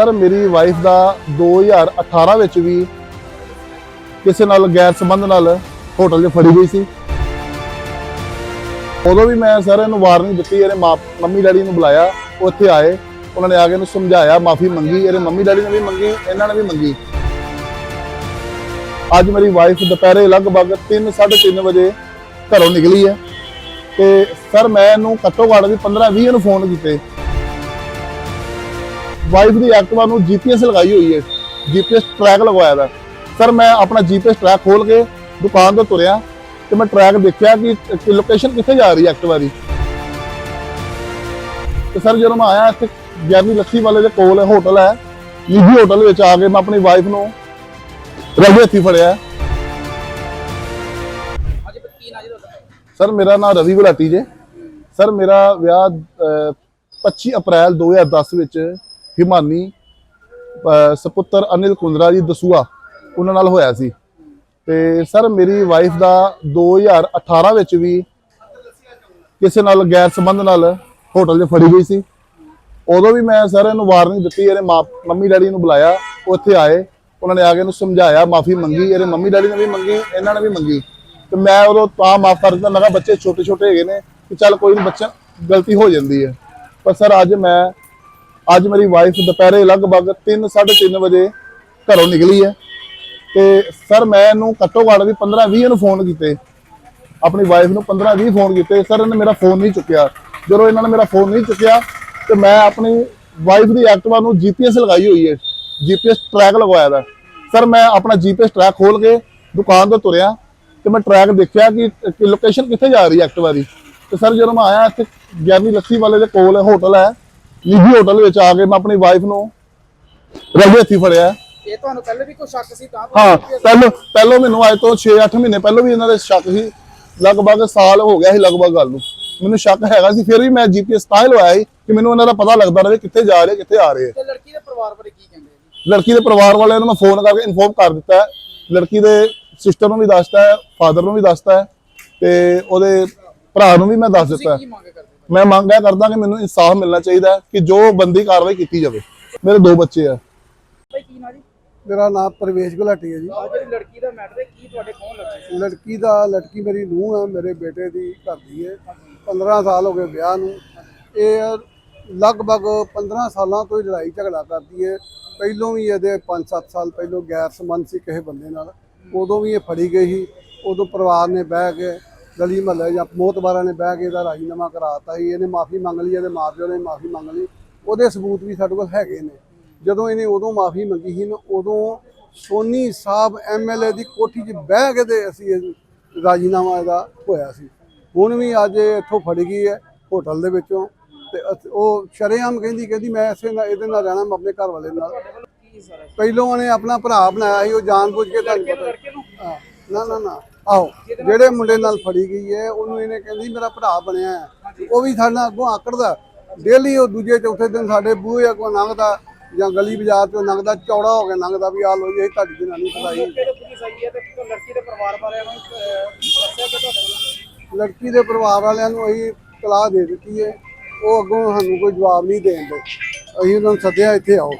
Sir, ਮੇਰੀ wife ਦਾ 2018 ਵਿੱਚ ਵੀ ਕਿਸੇ ਨਾਲ ਗੈਰ ਸੰਬੰਧ ਨਾਲ ਹੋਟਲ 'ਚ ਫੜੀ ਗਈ ਸੀ। ਉਦੋਂ ਵੀ ਮੈਂ ਸਰ ਇਹਨੂੰ ਵਾਰਨਿੰਗ ਦਿੱਤੀ, ਇਹਨੇ ਮੰਮੀ ਡੈਡੀ ਨੂੰ ਬੁਲਾਇਆ, ਉਹ ਇੱਥੇ ਆਏ। ਉਹਨਾਂ ਨੇ ਆ ਕੇ ਇਹਨੂੰ ਸਮਝਾਇਆ, ਮਾਫੀ ਮੰਗੀ, ਇਹਦੇ ਮੰਮੀ ਡੈਡੀ ਨੇ ਵੀ ਮੰਗੀ, ਇਹਨਾਂ ਨੇ ਵੀ ਮੰਗੀ। ਅੱਜ ਮੇਰੀ ਵਾਈਫ ਦੁਪਹਿਰੇ ਲਗਭਗ 3:30 ਵਜੇ ਘਰੋਂ ਨਿਕਲੀ ਹੈ। ਤੇ ਸਰ, ਮੈਂ ਇਹਨੂੰ ਘੱਟੋ ਘੱਟ ਵੀ 15-20 ਨੂੰ ਫੋਨ ਕੀਤੇ। ਵਾਈਫ ਦੀ ਐਕਟਿਵਾ ਨੂੰ ਜੀਪੀਐਸ ਲਗਾਈ ਹੋਈ ਹੈ। ਜੀਪੀਐਸ ਟਰੈਕ ਲਗਵਾਇਆ ਦਾ। ਸਰ ਮੈਂ ਆਪਣਾ ਜੀਪੀਐਸ ਟਰੈਕ ਖੋਲ ਕੇ ਦੁਕਾਨ ਤੋਂ ਤੁਰਿਆ ਤੇ ਮੈਂ ਟਰੈਕ ਦੇਖਿਆ ਕਿ ਲੋਕੇਸ਼ਨ ਕਿੱਥੇ ਜਾ ਰਹੀ ਹੈ ਐਕਟਿਵਾ ਦੀ। ਤੇ ਸਰ ਜਦੋਂ ਮੈਂ ਆਇਆ ਇੱਥੇ ਗਿਆਨੀ ਲੱਸੀ ਵਾਲੇ ਦੇ ਕੋਲ ਹੋਟਲ ਹੈ ਨਿੱਜੀ ਹੋਟਲ ਵਿੱਚ ਆ ਕੇ ਮੈਂ ਆਪਣੀ ਵਾਈਫ ਨੂੰ ਰਵੇ ਹੱਥੀ ਫੜਿਆ। ਸਰ ਮੇਰਾ ਨਾਮ ਰਵੀ ਗੁਲਾਟੀ ਜੇ। ਸਰ ਮੇਰਾ ਵਿਆਹ ਅਹ, 25 ਅਪ੍ਰੈਲ 2010 ਵਿੱਚ ਹਿਮਾਨੀ ਅਹ, ਸਪੁੱਤਰ ਅਨਿਲ ਕੁੰਦਰਾ ਜੀ ਦਸੂਆ ਉਹਨਾਂ ਨਾਲ ਹੋਇਆ ਸੀ। ਤੇ ਸਰ ਮੇਰੀ ਵਾਈਫ ਦਾ 2018 ਵਿੱਚ ਵੀ ਕਿਸੇ ਨਾਲ ਗੈਰ ਸੰਬੰਧ ਨਾਲ ਹੋਟਲ 'ਚ ਫੜੀ ਗਈ ਸੀ। ਉਦੋਂ ਵੀ ਮੈਂ ਸਰ ਇਹਨੂੰ ਵਾਰਨਿੰਗ ਦਿੱਤੀ ਇਹਦੇ ਮਾਂ ਮੰਮੀ ਡੈਡੀ ਨੂੰ ਬੁਲਾਇਆ ਉਹ ਇੱਥੇ ਆਏ। ਉਹਨਾਂ ਨੇ ਆ ਕੇ ਇਹਨੂੰ ਸਮਝਾਇਆ ਮਾਫੀ ਮੰਗੀ ਇਹਦੇ ਮੰਮੀ ਡੈਡੀ ਨੇ ਵੀ ਮੰਗੀ ਇਹਨਾਂ ਨੇ ਵੀ ਮੰਗੀ। ਤੇ ਮੈਂ ਉਦੋਂ ਤਾਂ ਮਾਫ ਕਰ ਦਿੱਤਾ ਮੈਂ ਕਿਹਾ ਬੱਚੇ ਛੋਟੇ ਛੋਟੇ ਹੈਗੇ ਨੇ ਕਿ ਚੱਲ ਕੋਈ ਨਹੀਂ ਬੱਚਾ ਗਲਤੀ ਹੋ ਜਾਂਦੀ ਹੈ। ਪਰ ਸਰ ਅੱਜ ਮੈਂ ਅੱਜ ਮੇਰੀ ਵਾਈਫ ਦੁਪਹਿਰੇ ਲਗਭਗ 3:30 ਵਜੇ ਘਰੋਂ ਨਿਕਲੀ ਹੈ। ਤੇ ਸਰ, ਮੈਂ ਇਹਨੂੰ ਘੱਟੋ ਘੱਟ ਵੀ 15-20 ਨੂੰ ਫੋਨ ਕੀਤੇ। ਆਪਣੀ ਵਾਈਫ ਨੂੰ 15-20 ਫੋਨ ਕੀਤੇ। ਸਰ, ਇਹਨੇ ਮੇਰਾ ਫੋਨ ਨਹੀਂ ਚੁੱਕਿਆ। ਜਦੋਂ ਇਹਨਾਂ ਨੇ ਮੇਰਾ ਫੋਨ ਨਹੀਂ ਚੁੱਕਿਆ, ਤੇ ਮੈਂ ਆਪਣੀ ਵਾਈਫ ਦੀ ਐਕਟਿਵਾ ਨੂੰ ਜੀਪੀਐਸ ਲਗਾਈ ਹੋਈ ਹੈ। ਜੀਪੀਐਸ ਟਰੈਕ ਲਗਵਾਇਆ ਦਾ। ਸਰ, ਮੈਂ ਆਪਣਾ ਜੀਪੀਐਸ ਟਰੈਕ ਖੋਲ ਕੇ ਦੁਕਾਨ ਤੋਂ ਤੁਰਿਆ ਤੇ ਮੈਂ ਟਰੈਕ ਦੇਖਿਆ ਕਿ ਲੋਕੇਸ਼ਨ ਕਿੱਥੇ ਜਾ ਰਹੀ ਹੈ ਐਕਟਿਵਾ ਦੀ। ਤੇ ਸਰ, ਜਦੋਂ ਮੈਂ ਆਇਆ, ਇੱਥੇ ਗਿਆਨੀ ਲੱਸੀ ਵਾਲੇ ਦੇ ਕੋਲ ਹੋਟਲ ਹੈ। ਨਿੱਜੀ ਹੋਟਲ ਵਿੱਚ ਆ ਕੇ ਮੈਂ ਆਪਣੀ ਵਾਈਫ ਨੂੰ ਰਵੇ ਹੱਥੀ ਫੜਿਆ। ਇਹ ਤੁਹਾਨੂੰ ਪਹਿਲੇ ਵੀ ਕੋਈ ਸ਼ੱਕ ਸੀ ਤਾਂ ਹਾਂ ਪਹਿਲੋਂ ਪਹਿਲੋਂ ਮੈਨੂੰ ਅੱਜ ਤੋਂ 6-8 ਮਹੀਨੇ ਪਹਿਲੋਂ ਵੀ ਇਹਨਾਂ ਦੇ ਸ਼ੱਕ ਸੀ। ਲਗਭਗ ਸਾਲ ਹੋ ਗਿਆ ਸੀ ਲਗਭਗ ਗੱਲ ਨੂੰ। ਮੈਨੂੰ ਸ਼ੱਕ ਹੈਗਾ ਸੀ ਫਿਰ ਵੀ ਮੈਂ ਜੀਪੀਐਸ ਤਾਂ ਹੀ ਲਵਾਇਆ ਸੀ ਕਿ ਮੈਨੂੰ ਇਹਨਾਂ ਦਾ ਪਤਾ ਲੱਗਦਾ ਰਹੇ ਕਿੱਥੇ ਜਾ ਰਹੇ ਕਿੱਥੇ ਆ ਰਹੇ। ਆ। ਤੇ ਲੜਕੀ ਦੇ ਪਰਿਵਾਰ ਬਾਰੇ ਕੀ ਕਹਿੰਦੇ ਆ ਜੀ? ਲੜਕੀ ਦੇ ਪਰਿਵਾਰ ਵਾਲਿਆਂ ਨੂੰ ਮੈਂ ਫੋਨ ਕਰਕੇ ਇਨਫੋਰਮ ਕਰ ਦਿੱਤਾ ਲੜਕੀ ਦੇ ਸਿਸਟਰ ਨੂੰ ਵੀ ਦੱਸਤਾ ਹੈ ਫਾਦਰ ਨੂੰ ਵੀ ਦੱਸਤਾ ਹੈ ਤੇ ਉਹਦੇ ਭਰਾ ਨੂੰ ਵੀ ਮੈਂ ਦੱਸ ਦਿੱਤਾ ਹੋ। ਮੈਂ ਮੰਗ ਇਹ ਕਰਦਾ ਕਿ ਮੈਨੂੰ ਇਨਸਾਫ ਮਿਲਣਾ ਚਾਹੀਦਾ ਹੈ ਕਿ ਜੋ ਬੰਦੀ ਕਾਰਵਾਈ ਕੀਤੀ ਜਾਵੇ। ਮੇਰੇ ਦੋ ਬੱਚੇ ਆ। ਭਾਈ ਕੀ ਨਾ ਜੀ? ਮੇਰਾ ਨਾਮ ਪ੍ਰਵੇਸ਼ ਗੁਲਾਟੀ ਹੈ ਜੀ। ਜਿਹੜੀ ਲੜਕੀ ਦਾ ਮੈਟਰ ਹੈ ਕੀ ਤੁਹਾਡੇ ਕੋਲ ਲੱਗੀ ਸੀ? ਲੜਕੀ ਦਾ ਲੜਕੀ ਮੇਰੀ ਨੂੰਹ ਹੈ ਮੇਰੇ ਬੇਟੇ ਦੀ ਘਰ ਦੀ ਹੈ। 15 ਸਾਲ ਹੋ ਗਏ ਵਿਆਹ ਨੂੰ। ਇਹ ਲਗਭਗ 15 ਸਾਲਾਂ ਤੋਂ ਹੀ ਲੜਾਈ ਝਗੜਾ ਕਰਦੀ ਹੈ। ਪਹਿਲੋਂ ਵੀ ਇਹਦੇ 5-7 ਸਾਲ ਪਹਿਲੋਂ ਗੈਰ ਸੰਬੰਧ ਸੀ ਕਿਸੇ ਬੰਦੇ ਨਾਲ। ਉਦੋਂ ਵੀ ਇਹ ਫੜੀ ਗਈ ਸੀ। ਉਦੋਂ ਪਰਿਵਾਰ ਨੇ ਬਹਿ ਕੇ ਗਲੀ ਮਹੱਲੇ ਜਾਂ ਮੋਤਬਾਰਾਂ ਨੇ ਬਹਿ ਕੇ ਇਹਦਾ ਰਾਜੀਨਾਮਾ ਕਰਾਤਾ ਸੀ ਇਹਨੇ ਮਾਫੀ ਮੰਗ ਲਈ ਇਹਦੇ ਮਾਪਿਓ ਨੇ ਮਾਫੀ ਮੰਗ ਲਈ। ਉਹਦੇ ਸਬੂਤ ਵੀ ਸਾਡੇ ਕੋਲ ਹੈਗੇ ਨੇ। ਜਦੋਂ ਇਹਨੇ ਉਦੋਂ ਮਾਫੀ ਮੰਗੀ ਸੀ ਨਾ ਉਦੋਂ ਸੋਨੀ ਸਾਹਿਬ ਐਮਐਲਏ ਦੀ ਕੋਠੀ 'ਚ ਬਹਿ ਕੇ ਤੇ ਅਸੀਂ ਇਹ ਰਾਜੀਨਾਮਾ ਇਹਦਾ ਹੋਇਆ ਸੀ। ਹੁਣ ਵੀ ਅੱਜ ਇੱਥੋਂ ਫੜ ਗਈ ਹੈ ਹੋਟਲ ਦੇ ਵਿੱਚੋਂ ਤੇ ਉਹ ਸ਼ਰੇਆਮ ਕਹਿੰਦੀ ਕਹਿੰਦੀ ਮੈਂ ਇਸੇ ਨਾਲ ਇਹਦੇ ਨਾਲ ਰਹਿਣਾ ਮੈਂ ਆਪਣੇ ਘਰ ਵਾਲੇ ਨਾਲ। ਪਹਿਲੋਂ ਉਹਨੇ ਆਪਣਾ ਭਰਾ ਬਣਾਇਆ ਸੀ ਉਹ ਜਾਣਬੁੱਝ ਕੇ ਤੁਹਾਨੂੰ ਪਤਾ। ਨੂੰ ਨਾ ਨਾ। ਆਹੋ ਜਿਹੜੇ ਮੁੰਡੇ ਨਾਲ ਫੜੀ ਗਈ ਹੈ ਉਹਨੂੰ ਇਹਨੇ ਕਹਿੰਦੀ ਮੇਰਾ ਭਰਾ ਬਣਿਆ ਹੈ। ਉਹ ਵੀ ਸਾਡੇ ਨਾਲ ਅੱਗੋਂ ਆਕੜਦਾ। ਡੇਲੀ ਉਹ ਦੂਜੇ ਚੌਥੇ ਦਿਨ ਸਾਡੇ ਬੂਹੇ ਅੱਗੋਂ ਲੰਘਦਾ ਜਾਂ ਗਲੀ ਬਾਜ਼ਾਰ ਚੋਂ ਲੰਘਦਾ ਚੌੜਾ ਹੋ ਕੇ ਲੰਘਦਾ ਵੀ ਆ ਲੋ ਇਹ ਤੁਹਾਡੀ ਜਨਾਨੀ ਫਸਾਈ ਲੜਕੇ ਦੇ ਪਰਿਵਾਰ ਵਾਲਿਆਂ ਨੂੰ ਲੜਕੀ ਦੇ ਪਰਿਵਾਰ ਵਾਲਿਆਂ ਅਸੀਂ ਤਲਾਹ ਦੇ ਦਿੱਤੀ ਹੈ। ਉਹ ਅੱਗੋਂ ਸਾਨੂੰ ਕੋਈ ਜਵਾਬ ਨਹੀਂ ਦੇਣ ਦੇ। ਅਸੀਂ ਉਹਨਾਂ ਨੂੰ ਸੱਦਿਆ ਇੱਥੇ ਆਓ।